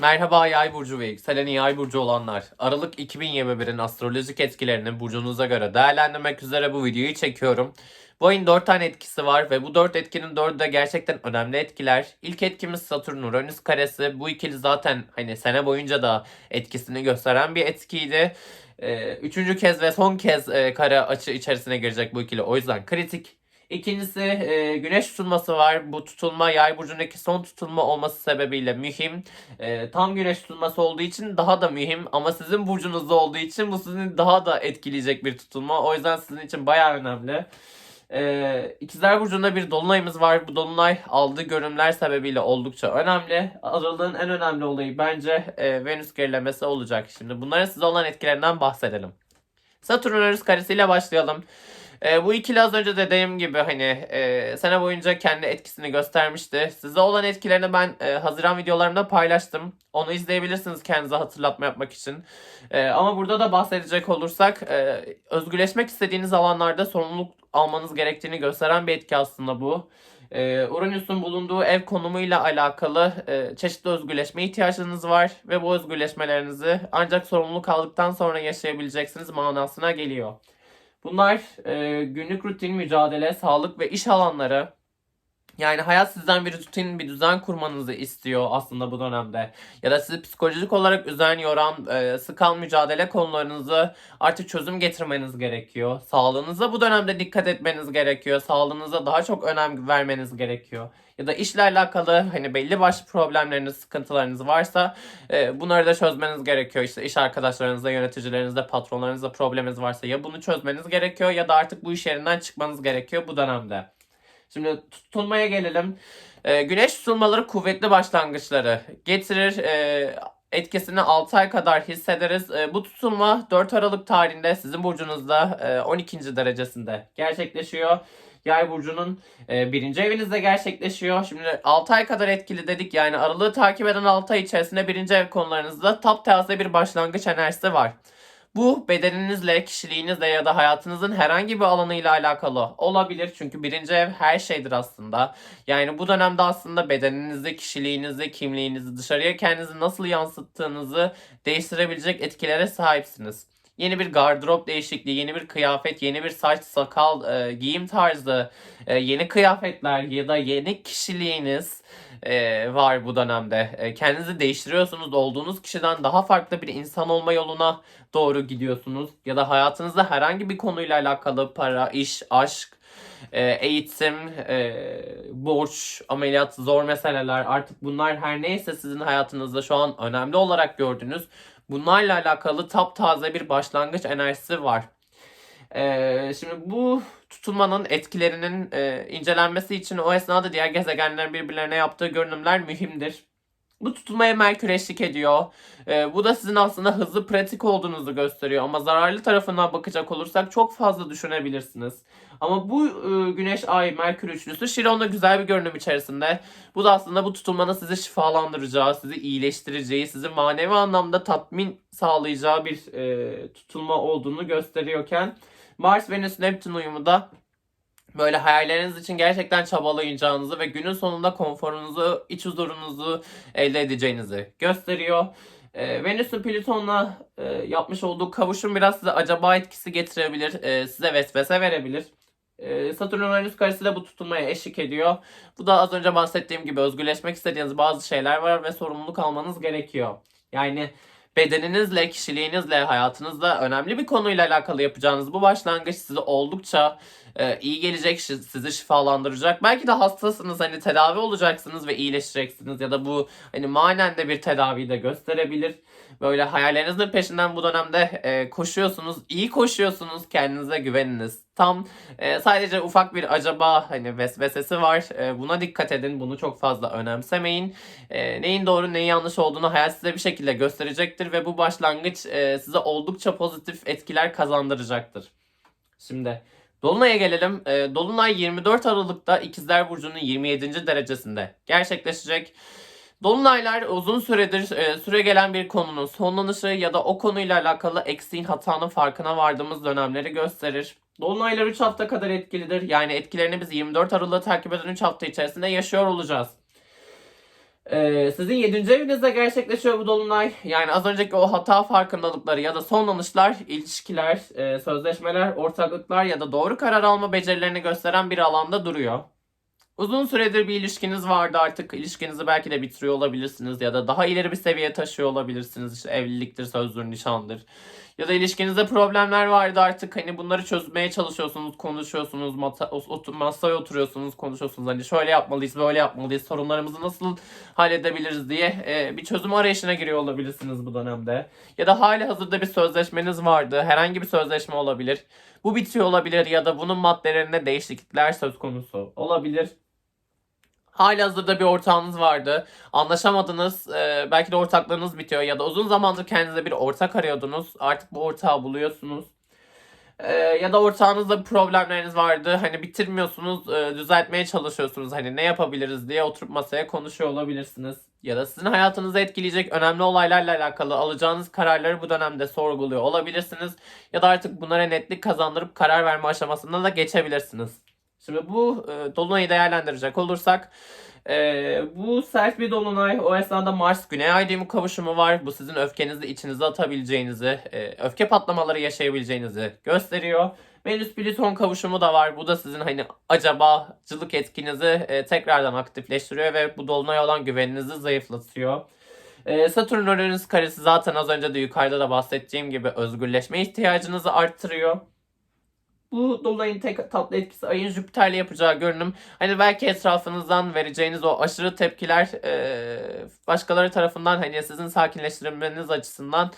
Merhaba Yay burcu ve yükselen Yay burcu olanlar. Aralık 2021'in astrolojik etkilerini burcunuza göre değerlendirmek üzere bu videoyu çekiyorum. Bu ayın 4 tane etkisi var ve bu 4 etkinin 4'ü de gerçekten önemli etkiler. İlk etkimiz Satürn Uranüs karesi. Bu ikili zaten hani sene boyunca da etkisini gösteren bir etkiydi. Ee, üçüncü kez ve son kez e, kare açı içerisine girecek bu ikili. O yüzden kritik. İkincisi e, güneş tutulması var. Bu tutulma yay burcundaki son tutulma olması sebebiyle mühim. E, tam güneş tutulması olduğu için daha da mühim ama sizin burcunuzda olduğu için bu sizin daha da etkileyecek bir tutulma. O yüzden sizin için bayağı önemli. E, İkizler Burcu'nda bir dolunayımız var. Bu dolunay aldığı görünümler sebebiyle oldukça önemli. Aralığın en önemli olayı bence e, Venüs gerilemesi olacak. Şimdi bunların size olan etkilerinden bahsedelim. Satürn Uranüs karesiyle başlayalım. E, bu ikili az önce de dediğim gibi hani e, sene boyunca kendi etkisini göstermişti. Size olan etkilerini ben e, Haziran videolarımda paylaştım. Onu izleyebilirsiniz kendinize hatırlatma yapmak için. E, ama burada da bahsedecek olursak e, özgürleşmek istediğiniz alanlarda sorumluluk almanız gerektiğini gösteren bir etki aslında bu. E, Uranüs'ün bulunduğu ev konumuyla alakalı e, çeşitli özgürleşme ihtiyaçlarınız var ve bu özgürleşmelerinizi ancak sorumluluk aldıktan sonra yaşayabileceksiniz manasına geliyor. Bunlar e, günlük rutin, mücadele, sağlık ve iş alanları. Yani hayat sizden bir rutin, bir düzen kurmanızı istiyor aslında bu dönemde. Ya da sizi psikolojik olarak üzen, yoran, e, sıkan mücadele konularınızı artık çözüm getirmeniz gerekiyor. Sağlığınıza bu dönemde dikkat etmeniz gerekiyor. Sağlığınıza daha çok önem vermeniz gerekiyor. Ya da işle alakalı hani belli başlı problemleriniz, sıkıntılarınız varsa e, bunları da çözmeniz gerekiyor. İşte iş arkadaşlarınızla, yöneticilerinizle, patronlarınızla probleminiz varsa ya bunu çözmeniz gerekiyor ya da artık bu iş yerinden çıkmanız gerekiyor bu dönemde. Şimdi tutulmaya gelelim. Ee, güneş tutulmaları kuvvetli başlangıçları getirir. Ee, etkisini 6 ay kadar hissederiz. Ee, bu tutulma 4 Aralık tarihinde sizin burcunuzda e, 12. derecesinde gerçekleşiyor. Yay burcunun e, birinci evinizde gerçekleşiyor. Şimdi 6 ay kadar etkili dedik. Yani aralığı takip eden 6 ay içerisinde birinci ev konularınızda taptaze bir başlangıç enerjisi var. Bu bedeninizle, kişiliğinizle ya da hayatınızın herhangi bir alanıyla alakalı olabilir. Çünkü birinci ev her şeydir aslında. Yani bu dönemde aslında bedeninizi, kişiliğinizi, kimliğinizi, dışarıya kendinizi nasıl yansıttığınızı değiştirebilecek etkilere sahipsiniz. Yeni bir gardırop değişikliği, yeni bir kıyafet, yeni bir saç, sakal, e, giyim tarzı, e, yeni kıyafetler ya da yeni kişiliğiniz e, var bu dönemde. E, kendinizi değiştiriyorsunuz. Olduğunuz kişiden daha farklı bir insan olma yoluna doğru gidiyorsunuz. Ya da hayatınızda herhangi bir konuyla alakalı para, iş, aşk, e, eğitim, e, borç, ameliyat, zor meseleler artık bunlar her neyse sizin hayatınızda şu an önemli olarak gördüğünüz bunlarla alakalı taptaze bir başlangıç enerjisi var. Ee, şimdi bu tutulmanın etkilerinin e, incelenmesi için o esnada diğer gezegenlerin birbirlerine yaptığı görünümler mühimdir. Bu tutulmaya Merkür eşlik ediyor. Ee, bu da sizin aslında hızlı pratik olduğunuzu gösteriyor. Ama zararlı tarafından bakacak olursak çok fazla düşünebilirsiniz. Ama bu e, Güneş, Ay, Merkür üçlüsü Şiron'da güzel bir görünüm içerisinde. Bu da aslında bu tutulmanın sizi şifalandıracağı, sizi iyileştireceği, sizi manevi anlamda tatmin sağlayacağı bir e, tutulma olduğunu gösteriyorken Mars, Venüs, Neptün uyumu da böyle hayalleriniz için gerçekten çabalayacağınızı ve günün sonunda konforunuzu, iç huzurunuzu elde edeceğinizi gösteriyor. E, Venüs'ün Plüton'la e, yapmış olduğu kavuşum biraz size acaba etkisi getirebilir. E, size vesvese verebilir. E, Satürn Uranüs karesi de bu tutulmaya eşlik ediyor. Bu da az önce bahsettiğim gibi özgürleşmek istediğiniz bazı şeyler var ve sorumluluk almanız gerekiyor. Yani bedeninizle, kişiliğinizle, hayatınızda önemli bir konuyla alakalı yapacağınız bu başlangıç size oldukça e, iyi gelecek, sizi şifalandıracak. Belki de hastasınız, hani tedavi olacaksınız ve iyileşeceksiniz ya da bu hani manen de bir tedavi de gösterebilir. Böyle hayallerinizin peşinden bu dönemde e, koşuyorsunuz, iyi koşuyorsunuz, kendinize güveniniz. Tam e, sadece ufak bir acaba hani vesvesesi var. E, buna dikkat edin, bunu çok fazla önemsemeyin. E, neyin doğru neyin yanlış olduğunu hayat size bir şekilde gösterecektir ve bu başlangıç e, size oldukça pozitif etkiler kazandıracaktır. Şimdi Dolunay'a gelelim. E, Dolunay 24 Aralık'ta İkizler Burcu'nun 27. derecesinde gerçekleşecek. Dolunaylar uzun süredir e, süre gelen bir konunun sonlanışı ya da o konuyla alakalı eksiğin hatanın farkına vardığımız dönemleri gösterir. Dolunaylar 3 hafta kadar etkilidir. Yani etkilerini biz 24 Aralık'ı takip eden 3 hafta içerisinde yaşıyor olacağız. Ee, sizin 7. evinizde gerçekleşiyor bu dolunay. Yani az önceki o hata farkındalıkları ya da sonlanışlar, ilişkiler, e, sözleşmeler, ortaklıklar ya da doğru karar alma becerilerini gösteren bir alanda duruyor. Uzun süredir bir ilişkiniz vardı artık ilişkinizi belki de bitiriyor olabilirsiniz ya da daha ileri bir seviyeye taşıyor olabilirsiniz. İşte evliliktir, sözdür, nişandır. Ya da ilişkinizde problemler vardı artık hani bunları çözmeye çalışıyorsunuz, konuşuyorsunuz, masaya oturuyorsunuz, konuşuyorsunuz. Hani şöyle yapmalıyız, böyle yapmalıyız, sorunlarımızı nasıl halledebiliriz diye e, bir çözüm arayışına giriyor olabilirsiniz bu dönemde. Ya da hali hazırda bir sözleşmeniz vardı, herhangi bir sözleşme olabilir. Bu bitiyor olabilir ya da bunun maddelerinde değişiklikler söz konusu olabilir. Hali hazırda bir ortağınız vardı. Anlaşamadınız. Ee, belki de ortaklığınız bitiyor ya da uzun zamandır kendinize bir ortak arıyordunuz. Artık bu ortağı buluyorsunuz. Ee, ya da ortağınızla problemleriniz vardı. Hani bitirmiyorsunuz, e, düzeltmeye çalışıyorsunuz. Hani ne yapabiliriz diye oturup masaya konuşuyor olabilirsiniz. Ya da sizin hayatınızı etkileyecek önemli olaylarla alakalı alacağınız kararları bu dönemde sorguluyor olabilirsiniz. Ya da artık bunlara netlik kazandırıp karar verme aşamasına da geçebilirsiniz. Şimdi bu e, dolunayı değerlendirecek olursak e, bu sert bir dolunay. O esnada Mars Güney Ay düğümü kavuşumu var. Bu sizin öfkenizi içinize atabileceğinizi, e, öfke patlamaları yaşayabileceğinizi gösteriyor. Venüs Plüton kavuşumu da var. Bu da sizin hani acabacılık etkinizi e, tekrardan aktifleştiriyor ve bu dolunay olan güveninizi zayıflatıyor. E, Satürn Uranüs karesi zaten az önce de yukarıda da bahsettiğim gibi özgürleşme ihtiyacınızı arttırıyor bu dolayın tek tatlı etkisi ayın Jüpiter'le yapacağı görünüm. Hani belki etrafınızdan vereceğiniz o aşırı tepkiler e, başkaları tarafından hani sizin sakinleştirmeniz açısından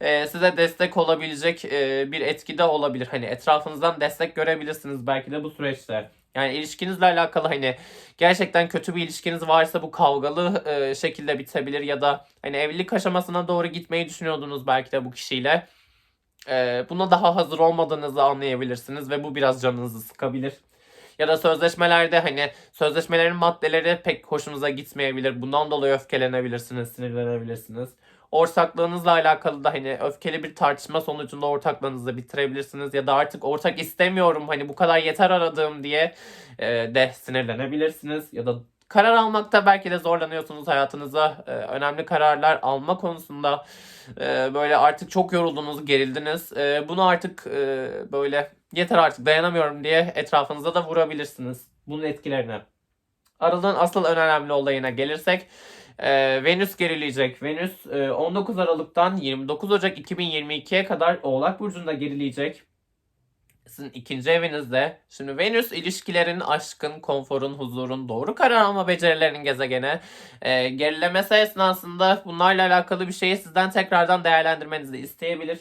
e, size destek olabilecek e, bir etki de olabilir. Hani etrafınızdan destek görebilirsiniz belki de bu süreçte. Yani ilişkinizle alakalı hani gerçekten kötü bir ilişkiniz varsa bu kavgalı e, şekilde bitebilir ya da hani evlilik aşamasına doğru gitmeyi düşünüyordunuz belki de bu kişiyle e, buna daha hazır olmadığınızı anlayabilirsiniz ve bu biraz canınızı sıkabilir. Ya da sözleşmelerde hani sözleşmelerin maddeleri pek hoşunuza gitmeyebilir. Bundan dolayı öfkelenebilirsiniz, sinirlenebilirsiniz. Ortaklığınızla alakalı da hani öfkeli bir tartışma sonucunda ortaklığınızı bitirebilirsiniz. Ya da artık ortak istemiyorum hani bu kadar yeter aradığım diye e, de sinirlenebilirsiniz. Ya da karar almakta belki de zorlanıyorsunuz hayatınıza. E, önemli kararlar alma konusunda e, böyle artık çok yoruldunuz, gerildiniz. E, bunu artık e, böyle yeter artık dayanamıyorum diye etrafınıza da vurabilirsiniz. Bunun etkilerine. Aralığın asıl önemli olayına gelirsek e, Venüs gerileyecek. Venüs e, 19 Aralık'tan 29 Ocak 2022'ye kadar Oğlak Burcu'nda gerileyecek sizin ikinci evinizde. Şimdi Venüs ilişkilerin, aşkın, konforun, huzurun, doğru karar alma becerilerinin gezegeni. E, gerilemesi esnasında bunlarla alakalı bir şeyi sizden tekrardan değerlendirmenizi isteyebilir.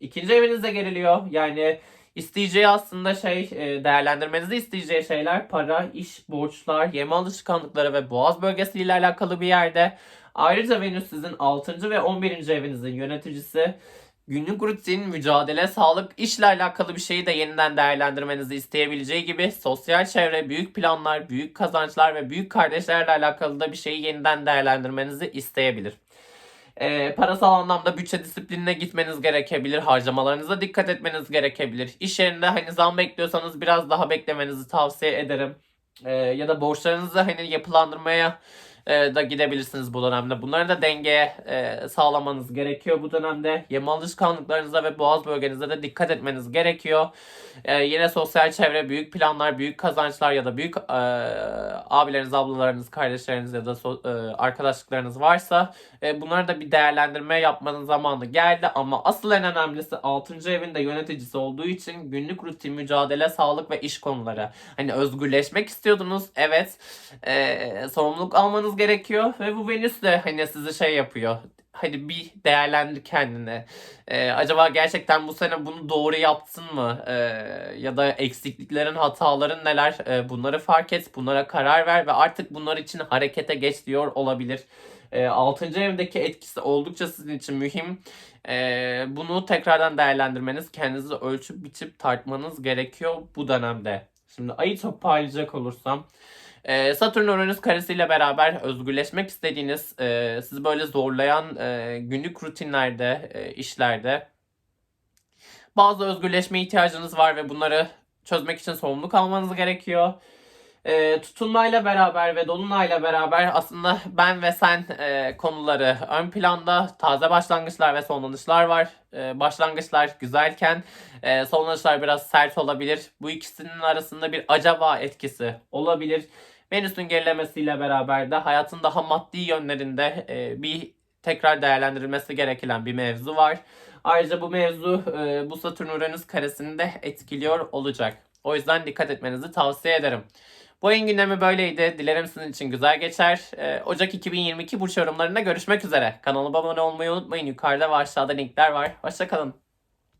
İkinci evinizde geriliyor. Yani isteyeceği aslında şey e, değerlendirmenizi isteyeceği şeyler para, iş, borçlar, yeme alışkanlıkları ve boğaz bölgesiyle alakalı bir yerde. Ayrıca Venüs sizin 6. ve 11. evinizin yöneticisi. Günlük rutin, mücadele, sağlık, işle alakalı bir şeyi de yeniden değerlendirmenizi isteyebileceği gibi sosyal çevre, büyük planlar, büyük kazançlar ve büyük kardeşlerle alakalı da bir şeyi yeniden değerlendirmenizi isteyebilir. E, parasal anlamda bütçe disiplinine gitmeniz gerekebilir. Harcamalarınıza dikkat etmeniz gerekebilir. İş yerinde hani zam bekliyorsanız biraz daha beklemenizi tavsiye ederim. E, ya da borçlarınızı hani yapılandırmaya e, da gidebilirsiniz bu dönemde. Bunları da dengeye e, sağlamanız gerekiyor bu dönemde. Yeme alışkanlıklarınıza ve boğaz bölgenize de dikkat etmeniz gerekiyor. E, yine sosyal çevre, büyük planlar, büyük kazançlar ya da büyük e, abileriniz, ablalarınız, kardeşleriniz ya da so, e, arkadaşlıklarınız varsa e, bunları da bir değerlendirme yapmanın zamanı geldi. Ama asıl en önemlisi 6. evinde yöneticisi olduğu için günlük rutin, mücadele, sağlık ve iş konuları. Hani özgürleşmek istiyordunuz. Evet. E, sorumluluk almanız gerekiyor ve bu Venüs de hani sizi şey yapıyor hani bir değerlendir kendini. Ee, acaba gerçekten bu sene bunu doğru yaptın mı? Ee, ya da eksikliklerin, hataların neler? Ee, bunları fark et, bunlara karar ver ve artık bunlar için harekete geç diyor olabilir. Ee, 6. evdeki etkisi oldukça sizin için mühim. Ee, bunu tekrardan değerlendirmeniz, kendinizi ölçüp biçip tartmanız gerekiyor bu dönemde. Şimdi ayı toparlayacak olursam. Ee, Satürn Uranüs karesiyle beraber özgürleşmek istediğiniz, e, sizi böyle zorlayan e, günlük rutinlerde, e, işlerde bazı özgürleşme ihtiyacınız var ve bunları çözmek için sorumluluk almanız gerekiyor. E, tutulmayla beraber ve dolunayla beraber aslında ben ve sen e, konuları ön planda taze başlangıçlar ve sonlanışlar var. E, başlangıçlar güzelken e, sonlanışlar biraz sert olabilir. Bu ikisinin arasında bir acaba etkisi olabilir. Venüs'ün gerilemesiyle beraber de hayatın daha maddi yönlerinde e, bir tekrar değerlendirilmesi gereken bir mevzu var. Ayrıca bu mevzu e, bu Satürn-Uranüs karesini de etkiliyor olacak. O yüzden dikkat etmenizi tavsiye ederim. Bu ayın gündemi böyleydi. Dilerim sizin için güzel geçer. Ee, Ocak 2022 burç yorumlarında görüşmek üzere. Kanalıma abone olmayı unutmayın. Yukarıda ve aşağıda linkler var. Hoşçakalın.